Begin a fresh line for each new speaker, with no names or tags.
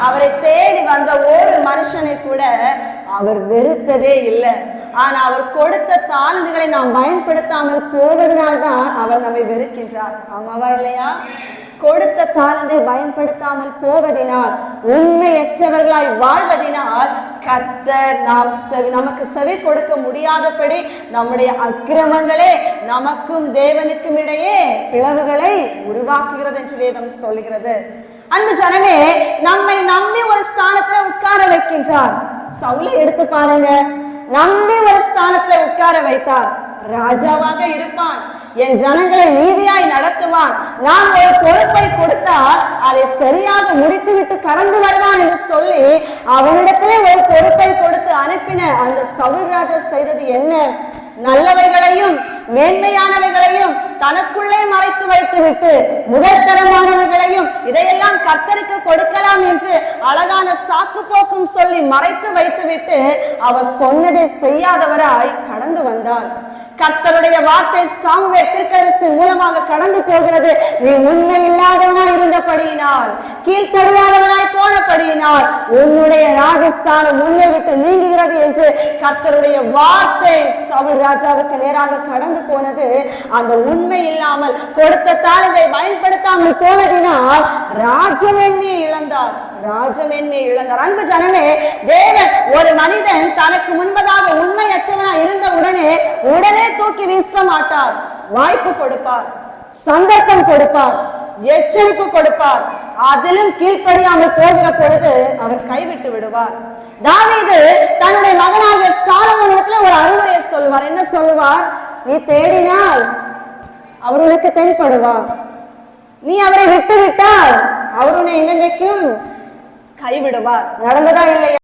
அவரை தேடி வந்த ஒரு மனுஷனை கூட அவர் வெறுத்ததே இல்லை. ஆனா அவர் கொடுத்த தாளந்துகளை நாம் பயன்படுத்தாமல் போவதனால்தான் அவர் நம்மை வெறுக்கின்றார். ஆமாவா இல்லையா? கொடுத்த தாளந்தை பயன்படுத்தாமல் போவதினால் உண்மையற்றவர்களாய் வாழ்வதினால் கர்த்தர் நாம் செவி நமக்கு செவி கொடுக்க முடியாதபடி நம்முடைய அக்கிரமங்களே நமக்கும் தேவனுக்கும் இடையே பிளவுகளை உருவாக்குகிறது என்று வேதம் சொல்கிறது அந்த ஜனமே நம்மை நம்பி ஒரு ஸ்தானத்துல உட்கார வைக்கின்றார். சவுல எடுத்து பாருங்க. நம்பி ஒரு ஸ்தானத்துல உட்கார வைத்தார். ராஜாவாக இருப்பான். என் ஜனங்களை நீதியாய் நடத்துவான். நான் ஒரு பொறுப்பை கொடுத்தால் அதை சரியாக முடித்துவிட்டு கடந்து வருவான் என்று சொல்லி அவனிடத்திலே ஒரு பொறுப்பை கொடுத்து அனுப்பின அந்த சவுல் ராஜா செய்தது என்ன? நல்லவைகளையும் மேன்மையானவைகளையும் தனக்குள்ளே மறைத்து வைத்து விட்டு முதல் கர்த்தருக்கு கொடுக்கலாம் என்று அழகான சாக்கு போக்கும் சொல்லி மறைத்து வைத்துவிட்டு அவர் சொன்னதை செய்யாதவராய் கடந்து வந்தார். கர்த்தருடைய வார்த்தை சாமுவே திருக்கரசு மூலமாக கடந்து போகிறது. நீ உண்மை இல்லாதவனாய் இருந்தபடியினால் கீழ்ப்படுவாதவனாய் போனபடியினால் உன்னுடைய ராஜஸ்தானம் உன்னை விட்டு நீங்குகிறது என்று கர்த்தருடைய வார்த்தை சவுல் ராஜாவுக்கு நேராக கடந்து போனது. அந்த உண்மை இல்லாமல் கொடுத்த தாளத்தை பயன்படுத்தாமல் போனதினால் ராஜமென்மையை இழந்தார். ராஜமென்மையை இழந்தார். அன்பு ஜனமே தேவன் ஒரு மனிதன் தனக்கு முன்பதாக உண்மையற்றவனாய் இருந்த உடனே உடனே தூக்கி வீச மாட்டார். வாய்ப்பு கொடுப்பார். சந்தர்ப்பம் கொடுப்பார். எச்சரிப்பு கொடுப்பார். அதிலும் கீழ்ப்படியாமல் போகிற பொழுது அவர் கைவிட்டு விடுவார். தாவீது தன்னுடைய மகனாகிய சாலமோனிடத்துல ஒரு அறிவுரையை சொல்லுவார். என்ன சொல்லுவார்? நீ தேடினால் அவர் உனக்கு தென்படுவார். நீ அவரை விட்டுவிட்டால் அவர் உன்னை எங்கென்றைக்கும் கைவிடுவார். நடந்ததா இல்லையா?